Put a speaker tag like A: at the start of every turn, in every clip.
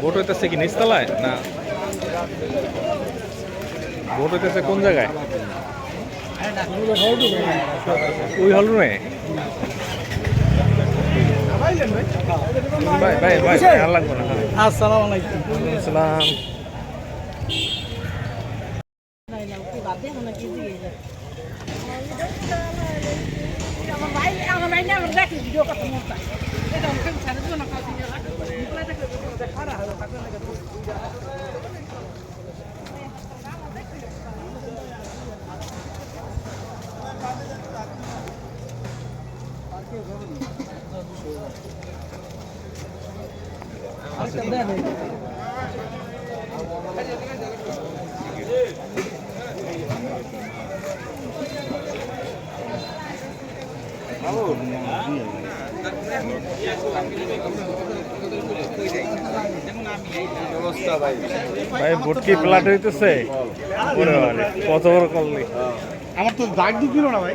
A: Vote হইতেছে কি নিচতলায় না? ভোট হইতেছে কোন জায়গায়? ওই হল রুমে? ভাই ভাই ভাই হ্যাঁ।
B: আসসালামু আলাইকুম
C: আমার ভাই আমার ভাই না আমার দেখি ভিডিও কথা মত এটা আমাকে ছাড়ে দিও না কাছে নিকলা দেখলে খারা হবে থাকবে না
A: ভাই ভোট কি প্লাট হইতেছে? কত বড় কলনি
B: আমার তো দাগ দিছিল না ভাই।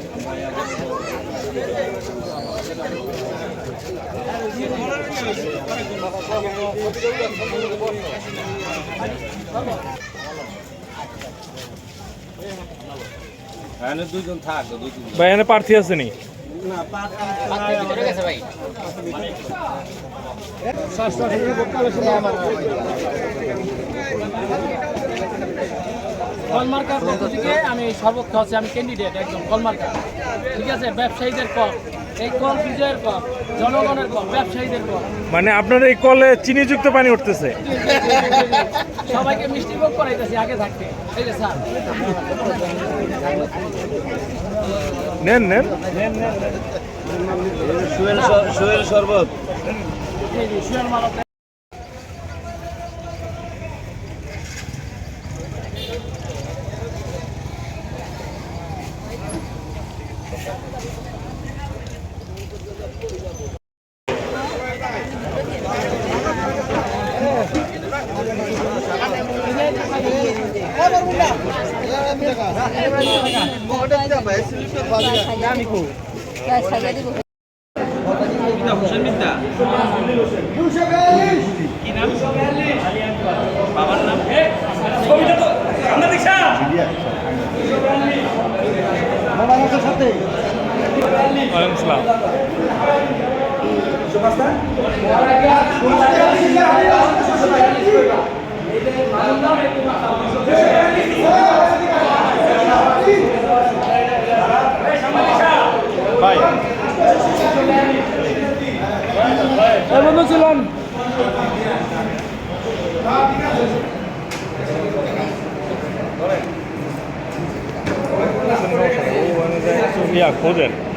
A: ভাই এখানে প্রার্থী আছে নি?
D: কলমার্কার পক্ষ থেকে আমি সর্বোচ্চ আছে আমি ক্যান্ডিডেট একদম কলমার্কার ঠিক আছে? ব্যবসায়ীদের কম এই কল বিজয়ের কম জনগণের কম ব্যবসায়ীদের কম
A: মানে আপনার এই কলে চিনিযুক্ত পানি উঠতেছে।
D: সবাইকে মিষ্টি ভোগ করাইতেছি আগে থাকতে। এই যে স্যার।
A: নেন নেন।
E: সোহেল শরবত
D: এই যে সুয়েল মালা
A: ওয়ালাইকুম সালাম ভাই
D: বন্ধু
A: খোঁজেন।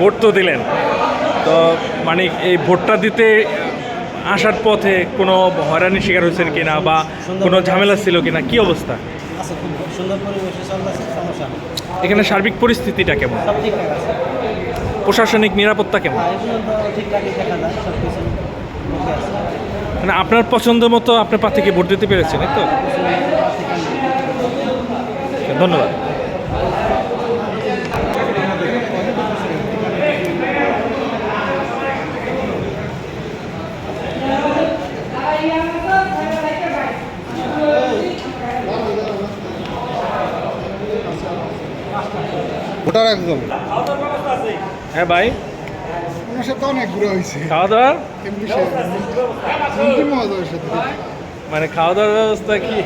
A: ভোট তো দিলেন। তো মানে এই ভোটটা দিতে আসার পথে কোনো হয়রানির শিকার হয়েছেন কিনা বা কোনো ঝামেলা ছিল কিনা? কি অবস্থা?
F: নেই।
A: এখানে সার্বিক পরিস্থিতিটা কেমন? প্রশাসনিক নিরাপত্তা কেমন?
F: আছে।
A: মানে আপনার পছন্দ মতো আপনার প্রার্থীকে ভোট দিতে পেরেছেন এই তো? ধন্যবাদ।
B: ভোটার একদম।
A: হ্যাঁ ভাই।
B: ওনার সাথে অনেক ঘুরে হয়েছে।
A: খাওয়া দাওয়া
B: এমপি সাহেব এমপি সাথে
A: মানে খাওয়া দাওয়ার ব্যবস্থা কি?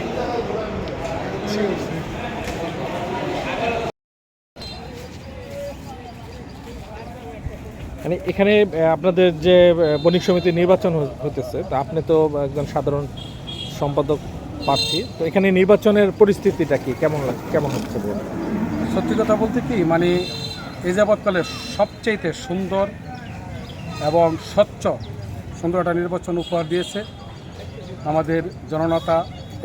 A: মানে এখানে আপনাদের যে বণিক সমিতির নির্বাচন হতেছে তা আপনি তো একজন সাধারণ সম্পাদক প্রার্থী। তো এখানে নির্বাচনের পরিস্থিতিটা কি? কেমন কেমন হচ্ছে বলুন?
G: সত্যি কথা বলতে কি মানে এই যাবৎকালে সবচেয়ে সুন্দর এবং স্বচ্ছ সুন্দর একটা নির্বাচন উপহার দিয়েছে আমাদের জননেতা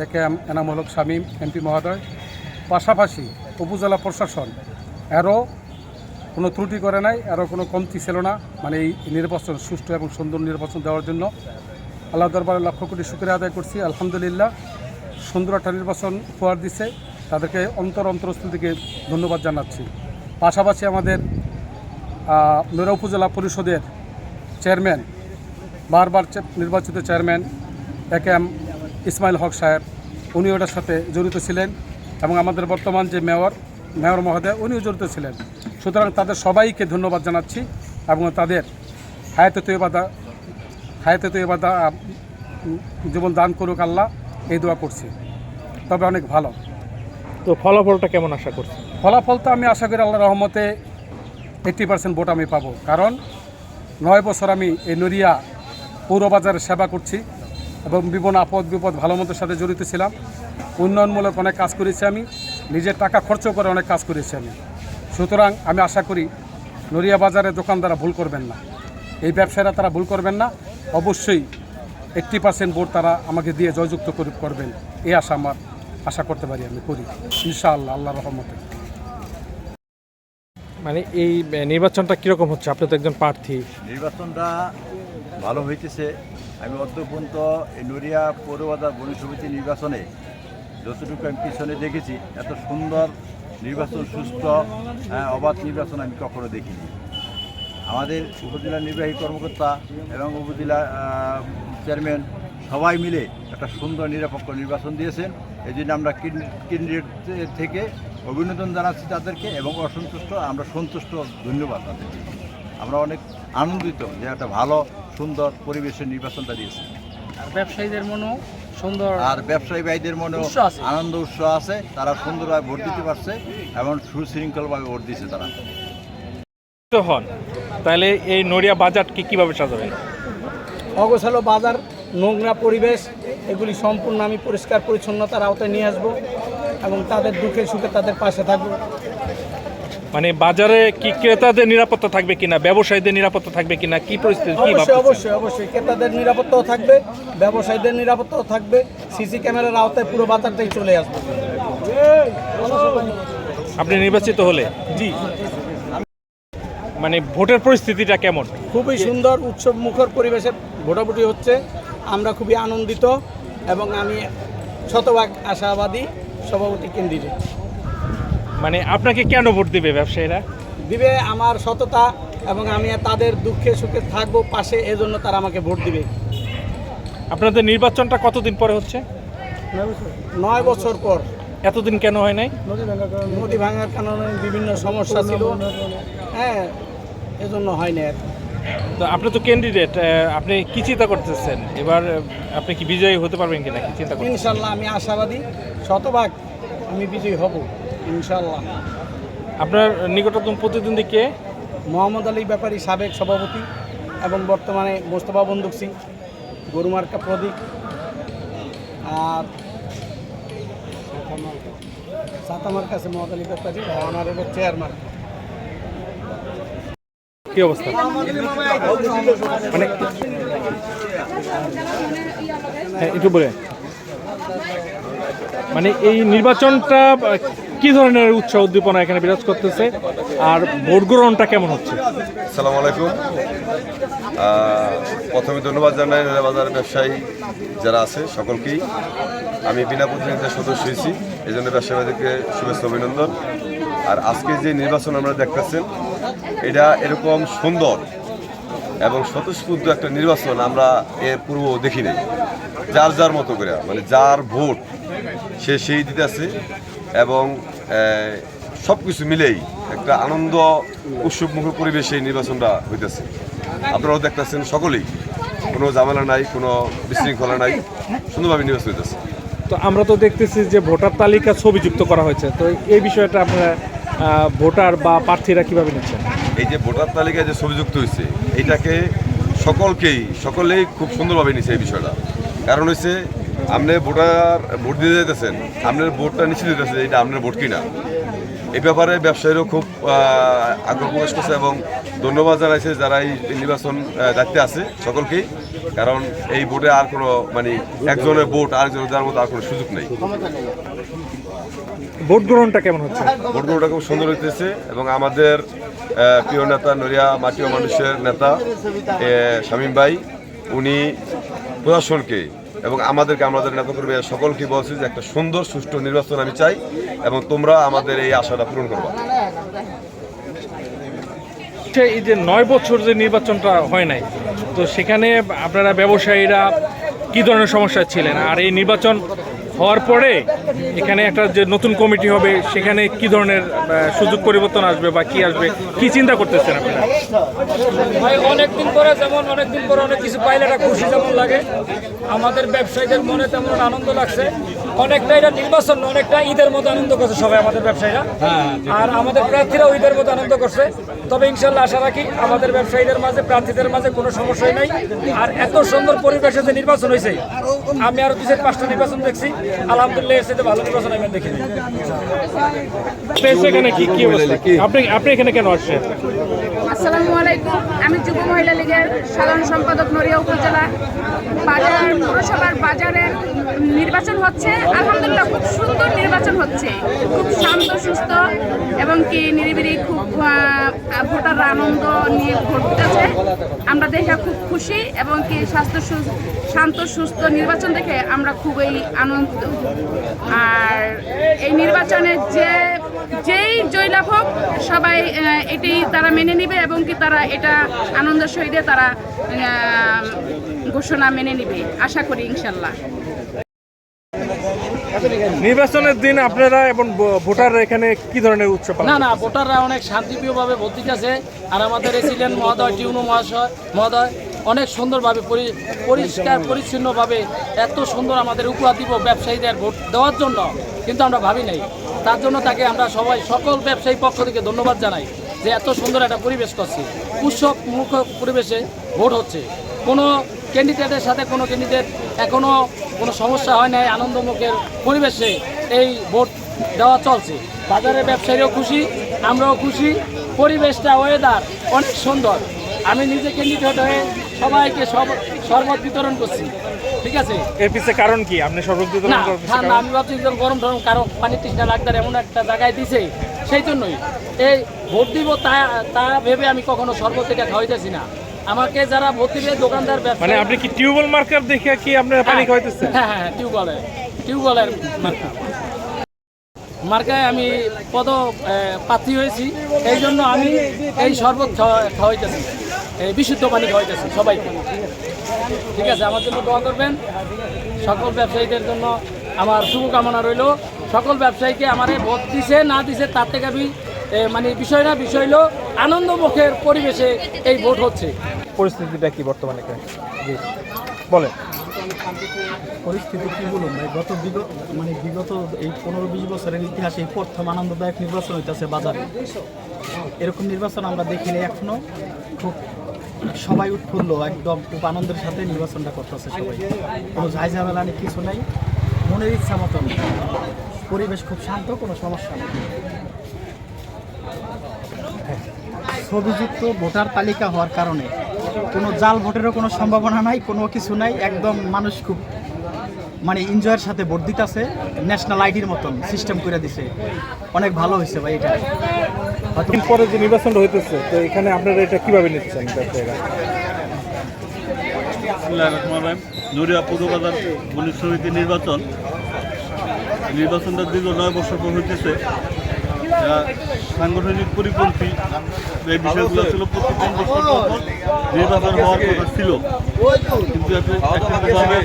G: A K M Enamul Shamim MP মহোদয়। পাশাপাশি উপজেলা প্রশাসন, এরও কোনো ত্রুটি করে নাই আরও কোনো কমতি ছিল না মানে এই নির্বাচন সুষ্ঠু এবং সুন্দর নির্বাচন দেওয়ার জন্য। আল্লাহ দরবারে লক্ষ কোটি শুক্রিয়া আদায় করছি। আলহামদুলিল্লাহ, সুন্দর একটা নির্বাচন উপহার দিছে। তাদেরকে অন্তর অন্তরস্থ থেকে ধন্যবাদ জানাচ্ছি। পাশাপাশি আমাদের নৈরা উপজেলা পরিষদের চেয়ারম্যান, বারবার নির্বাচিত chairman A K M Ismail Haque সাহেব উনি ওটার সাথে জড়িত ছিলেন এবং আমাদের বর্তমান যে মেয়র মেয়র মহোদয়, উনিও জড়িত ছিলেন। সুতরাং তাদের সবাইকে ধন্যবাদ জানাচ্ছি এবং তাদের হায়াতে তৈবাদা হায়াতে তৈবাদা জীবন দান করুক আল্লাহ, এই দোয়া করছি। তবে অনেক ভালো।
A: তো ফলাফলটা কেমন আশা করছেন?
G: ফলাফল তো আমি আশা করি আল্লাহ রহমতে এইট্টি পার্সেন্ট ভোট আমি পাবো। কারণ নয় বছর আমি এই নড়িয়া পৌরবাজারের সেবা করছি এবং বিভিন্ন আপদ বিপদ ভালো মন্দের সাথে জড়িত ছিলাম। উন্নয়নমূলক অনেক কাজ করেছি আমি, নিজের টাকা খরচ করে অনেক কাজ করেছি আমি। সুতরাং আমি আশা করি নড়িয়া বাজারে দোকানদাররা ভুল করবেন না। এই ব্যবসায়ীরা তারা ভুল করবেন না। অবশ্যই এইট্টি পার্সেন্ট ভোট তারা আমাকে দিয়ে জয়যুক্ত করবেন। এই আশা আমার। আশা করতে পারি আমি করি। ইনশাআল্লাহ আল্লাহ রহমতে।
A: মানে এই নির্বাচনটা কীরকম হচ্ছে? আপনি তো একজন প্রার্থী।
H: নির্বাচনটা ভালো হইতেছে। আমি এই নড়িয়া পৌরবাজার বণিক সমিতি নির্বাচনে যতটুকু আমি পিছনে দেখেছি এত সুন্দর নির্বাচন সুস্থ হ্যাঁ, অবাধ নির্বাচন আমি কখনো দেখিনি। আমাদের উপজেলা নির্বাহী কর্মকর্তা এবং উপজেলা চেয়ারম্যান সবাই মিলে একটা সুন্দর নিরপেক্ষ নির্বাচন দিয়েছেন। এই জন্য আমরা কেন্দ্রের থেকে অভিনন্দন জানাচ্ছি তাদেরকে এবং অসন্তুষ্ট আমরা সন্তুষ্ট ধন্যবাদ তাদেরকে। আমরা অনেক আনন্দিত যে একটা ভালো সুন্দর পরিবেশের নির্বাচনটা দিয়েছে।
D: আর ব্যবসায়ীদের মনেও সুন্দর
H: আর ব্যবসায়ী ভাইদের মনে
D: আছে।
H: আনন্দ উৎসাহ আছে। তারা সুন্দরভাবে ভোট দিতে পারছে এবং সুশৃঙ্খলভাবে ভোট দিচ্ছে তারা।
A: হন তাহলে এই নড়িয়া বাজারকে কীভাবে সাজাবেন?
F: অগোছালো বাজার নোংরা পরিবেশ এগুলি সম্পূর্ণ আমি পরিষ্কার পরিচ্ছন্নতার আওতায় নিয়ে আসব এবং তাদের দুঃখে সুখে তাদের পাশে থাকব।
A: মানে বাজারে কি ক্রেতাদের নিরাপত্তা থাকবে কিনা ব্যবসায়ীদের নিরাপত্তা থাকবে কিনা কি পরিস্থিতি কি
F: অবশ্যই অবশ্যই অবশ্যই। ক্রেতাদের নিরাপত্তাও থাকবে ব্যবসায়ীদের নিরাপত্তাও থাকবে সিসি ক্যামেরার আওতায় পুরো বাজারটাই চলে আসবে।
A: আপনি নির্বাচিত হলে?
F: জি।
A: মানে ভোটের পরিস্থিতিটা কেমন?
F: খুবই সুন্দর উৎসব মুখর পরিবেশে ভোটাভুটি হচ্ছে। আমরা খুবই আনন্দিত। এবং আমি শতভাগ আশাবাদী সভাপতি কেন্দ্রীয়।
A: মানে আপনাকে কেন ভোট দিবে ব্যবসায়ীরা?
F: দিবে আমার সততা এবং আমি তাদের দুঃখে সুখে থাকব পাশে এজন্য তারা আমাকে ভোট দিবে।
A: আপনাদের নির্বাচনটা কতদিন পরে হচ্ছে?
F: নয় বছর। পর।
A: এতদিন কেন হয় নাই?
F: নদী ভাঙার কারণে। বিভিন্ন সমস্যা ছিল। হ্যাঁ এজন্য হয়নি আর কি।
A: তো আপনি তো ক্যান্ডিডেট আপনি কি চিন্তা করতেছেন? এবার আপনি কি বিজয়ী হতে পারবেন কিনা কি চিন্তা করছেন
F: ইনশাল্লাহ আমি আশাবাদী শতভাগ আমি বিজয়ী হব ইনশাল্লাহ
A: আপনার নিকটতম প্রতিদ্বন্দ্বী কে?
F: মোহাম্মদ আলী ব্যাপারী সাবেক সভাপতি এবং বর্তমানে মোস্তফা বন্দুক সিং গরুমার্কা প্রদীপ আর সাতামার কাছে মোহাম্মদ আলী ব্যাপারী আমার চেয়ারম্যান
A: কি অবস্থা? মানে হ্যাঁ একটু বলে। মানে এই নির্বাচনটা কি ধরনের উৎসাহ উদ্দীপনা এখানে বিরাজ করতেছে? আর ভোট গ্রহণটা কেমন হচ্ছে?
I: সালাম আলাইকুম। প্রথমে ধন্যবাদ জানাই বাজার ব্যবসায়ী যারা আছে, সকলকেই। আমি বিনা প্রতিনিধির সদস্য হয়েছি এই জন্য ব্যবসায়ীদেরকে শুভেচ্ছা, অভিনন্দন। আর আজকে যে নির্বাচন আমরা দেখতেছেন এটা এরকম সুন্দর এবং স্বতঃস্ফূর্ত একটা নির্বাচন আমরা এর পূর্ব দেখি নাই। যার যার মতো করে মানে যার ভোট সে সেই দিতেছে এবং সব কিছু মিলেই একটা আনন্দ উৎসবমুখর পরিবেশে এই নির্বাচনটা হইতেছে। আপনারাও দেখতেছেন সকলেই, কোনো ঝামেলা নাই, কোনো বিশৃঙ্খলা নাই, সুন্দরভাবে নির্বাচন হইতেছে।
A: তো আমরা তো দেখতেছি যে ভোটার তালিকা ছবি যুক্ত করা হয়েছে। তো এই বিষয়টা আপনারা ভোটার বা প্রার্থীরা কীভাবে নিচ্ছেন
I: এই যে ভোটার তালিকায় যে ছবিযুক্ত হয়েছে, এটাকে সকলকেই, সকলেই খুব সুন্দরভাবে নিছে এই বিষয়টা। কারণ হচ্ছে আপনি ভোটার ভোট দিতে যেতেছেন আপনার ভোটটা নিশ্চিত দিতেছে এটা আপনার ভোট কিনা। এই ব্যাপারে ব্যবসায়ীরাও খুব আগ্রহ প্রকাশ করছে এবং ধন্যবাদ জানাইছে যারা এই নির্বাচন দায়িত্বে আছে সকলকেই। কারণ এই ভোটে আর কোনো মানে একজনের ভোট আরেকজনের দেওয়ার মতো আর কোনো সুযোগ নেই।
A: ভোট গ্রহণটা কেমন হচ্ছে?
I: ভোট গ্রহণটা খুব সুন্দর হইতেছে এবং আমাদের প্রিয় নেতা নড়িয়া মাটি ও মানুষের নেতা শামীম ভাই উনি প্রশাসনকে এবং আমাদেরকে আমাদের নেতাকর্মী সকলকে বলছি যে একটা সুন্দর সুষ্ঠু নির্বাচন আমি চাই এবং তোমরা আমাদের এই আশাটা পূরণ করবা।
A: আচ্ছা, এই যে নয় বছর যে নির্বাচনটা হয় নাই তো সেখানে আপনারা ব্যবসায়ীরা কি ধরনের সমস্যা ছিলেন? আর এই নির্বাচন হওয়ার পরে এখানে একটা যে নতুন কমিটি হবে, সেখানে কি ধরনের সুযোগ পরিবর্তন আসবে বা কি আসবে? কি চিন্তা করতেছেন আপনারা?
D: ভাই, অনেকদিন পরে যেমন, অনেকদিন পরে অনেক কিছু পাইলে একটা খুশি যেমন লাগে। আমাদের ব্যবসায়ীদের মনে তেমন আনন্দ লাগছে। অনেকটা এটা নির্বাচন অনেকটা ঈদের মতো আনন্দ করছে সবাই আমাদের ব্যবসায়ীরা। আর আমাদের প্রার্থীরাও ঈদের মতো আনন্দ করছে। তবে ইনশাল্লাহ আশা রাখি আমাদের ব্যবসায়ীদের মাঝে প্রার্থীদের মাঝে কোনো সমস্যাই নাই। আর এত সুন্দর পরিবেশে যে নির্বাচন হয়েছে আমি আরও দু পাঁচটা নির্বাচন দেখছি। আলহামদুলিল্লাহ এর সাথে ভালো নির্বাচন আমি দেখিনি।
A: এখানে কি কি অবস্থা? আপনি আপনি এখানে কেন আসছেন?
C: আসসালামু আলাইকুম। আমি যুব মহিলা লীগের সাধারণ সম্পাদক নড়িয়া উপজেলা। বাজার পুরসভার বাজারের নির্বাচন হচ্ছে। আলহামদুলিল্লাহ খুব সুন্দর নির্বাচন হচ্ছে। খুব শান্ত সুস্থ এবং কি নিরিবিলি খুব আহ, ভোটাররা আনন্দ নিয়ে ভোট দিতেছে। আমরা দেখে খুব খুশি এবং কি স্বাস্থ্য শান্ত সুস্থ নির্বাচন দেখে আমরা খুবই আনন্দিত। আর এই নির্বাচনে যে যেই জয়লাভ হোক সবাই এটি তারা মেনে নিবে এবং কি তারা এটা আনন্দের সহিত তারা ঘোষণা মেনে নিবে। আশা করি ইনশাল্লাহ।
A: নির্বাচনের দিন আপনারা এবং ভোটাররা এখানে কি ধরনের উৎসব
D: না না ভোটাররা অনেক শান্তিপ্রিয়ভাবে ভোট দিতেছে। আর আমাদের এসিলেন মহোদয় টিউনু মহাশয় মহোদয় অনেক সুন্দরভাবে পরি- পরিষ্কার পরিচ্ছন্নভাবে এত সুন্দর আমাদের উপহার দিব ব্যবসায়ীদের ভোট দেওয়ার জন্য। কিন্তু আমরা ভাবি নাই। তার জন্য তাকে আমরা সবাই সকল ব্যবসায়ী পক্ষ থেকে ধন্যবাদ জানাই যে এত সুন্দর একটা পরিবেশ করছে। উৎসব মুখ পরিবেশে ভোট হচ্ছে। কোনো ক্যান্ডিডেটের সাথে কোনো ক্যান্ডিডেট এখনও কোনো সমস্যা হয় নাই আনন্দমুখের পরিবেশে এই ভোট দেওয়া চলছে। বাজারের ব্যবসায়ীরাও খুশি আমরাও খুশি পরিবেশটা ওয়েদার অনেক সুন্দর। আমি নিজে ক্যান্ডিডেট হয়ে সবাইকে সব শরবত বিতরণ করছি ঠিক আছে?
A: এর পিছনে কারণ কি? আপনি সর্বোচ্চ
D: না আমি ভাবছি গরম টরম কারও পানি তৃষ্ণা লাগতার এমন একটা জায়গায় দিছে সেই জন্যই। এই ভোট দিব তা তা ভেবে আমি কখনো শরবত এটা খাওয়াইতেছি না। আমাকে যারা ভোট দিবে দোকানদার
A: মানে আপনি কি টিউবওয়েল মার্কার দেখে কি আপনারা পানি খাওয়াইতেছেন?
D: হ্যাঁ হ্যাঁ টিউবওয়েলের টিউবওয়েলের মার্কা। মার্কায় আমি পদ প্রার্থী হয়েছি। এই জন্য আমি এই শরবত খাওয়া- খাওয়াইতেছি। এই বিশুদ্ধ পানি খাওয়াইতেছি সবাইকে। ঠিক আছে আমার জন্য দোয়া করবেন। সকল ব্যবসায়ীদের জন্য আমার শুভকামনা রইল। সকল ব্যবসায়ীকে আমারে ভোট দিছে না দিছে তার থেকে আমি মানে বিষয় না বিষয় হলো আনন্দমুখের পরিবেশে এই ভোট হচ্ছে।
A: পরিস্থিতিটা কি বর্তমানে? জি বলেন।
J: পরিস্থিতি কি বলুন ভাই? গত বিগত মানে বিগত এই পনেরো বিশ বছরের ইতিহাসে এই প্রথম আনন্দদায়ক নির্বাচন হইতেছে বাজারে। এরকম নির্বাচন আমরা দেখিনি এখনও। খুব সবাই উৎফুল্ল একদম খুব আনন্দের সাথে নির্বাচনটা করতেছে সবাই। কোনো ঝাই ঝামেলা নেই কিছু নেই। মনের ইচ্ছা মতন। পরিবেশ খুব শান্ত কোনো সমস্যা নেই। ছবিযুক্ত ভোটার তালিকা হওয়ার কারণে কোনো জাল ভোটেরও কোনো সম্ভাবনা নাই কোনো কিছু নাই একদম মানুষ খুব মানে এনজয়ের সাথে ভোট দিতেছে ন্যাশনাল আইডির মতন সিস্টেম করে দিছে। অনেক ভালো হয়েছে ভাই এটা।
A: পরে যে নির্বাচনটা হইতেছে তো এখানে আপনারা এটা কীভাবে নিচ্ছেন
F: নড়িয়া পূর্ববাজার মনির সমিতি নির্বাচন। নির্বাচনটা দীর্ঘ নয় বছর পর হইতেছে। সাংগঠনিক পরিপন্থী এই বিষয়গুলো ছিল প্রতি তিন বছর পর পর নির্বাচন হওয়ার কথা ছিল, কিন্তু একটু- একটুভাবে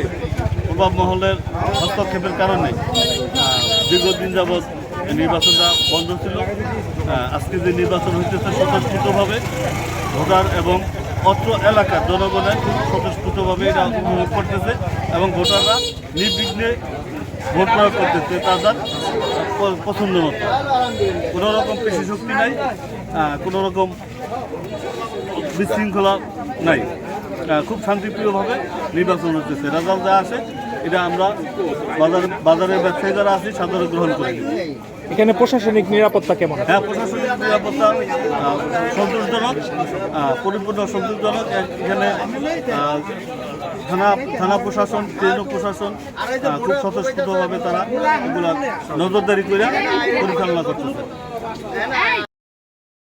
F: প্রভাব মহলের হস্তক্ষেপের কারণে দীর্ঘদিন যাবৎ নির্বাচনটা বন্ধ ছিল। আজকে যে নির্বাচন হইতেছে স্বতঃস্ফূর্তভাবে ভোটার এবং অত্র এলাকার জনগণের স্বতঃস্ফূর্তভাবে এটা উপভোগ করতেছে এবং ভোটাররা নির্বিঘ্নে ভোট প্রয়োগ করতেছে। তাদের পছন্দ মতো। কোনো রকম পেশি শক্তি নাই কোনো রকম বিশৃঙ্খলা নাই। খুব শান্তিপ্রিয়ভাবে নির্বাচন হচ্ছে রেজাল্ট যা আসে এটা আমরা বাজার বাজারের ব্যবসায়ী যারা আছি সাধারণ গ্রহণ করে
A: এখানে প্রশাসনিক নিরাপত্তা কেমন
F: হ্যাঁ প্রশাসনিক নিরাপত্তা সন্তোষজনক পরিপূর্ণ সন্তোষজনক। এখানে থানা থানা প্রশাসন ট্রেন প্রশাসন খুব স্বতঃস্ফূর্তভাবে তারা এগুলা নজরদারি করে পরিচালনা করতেছে।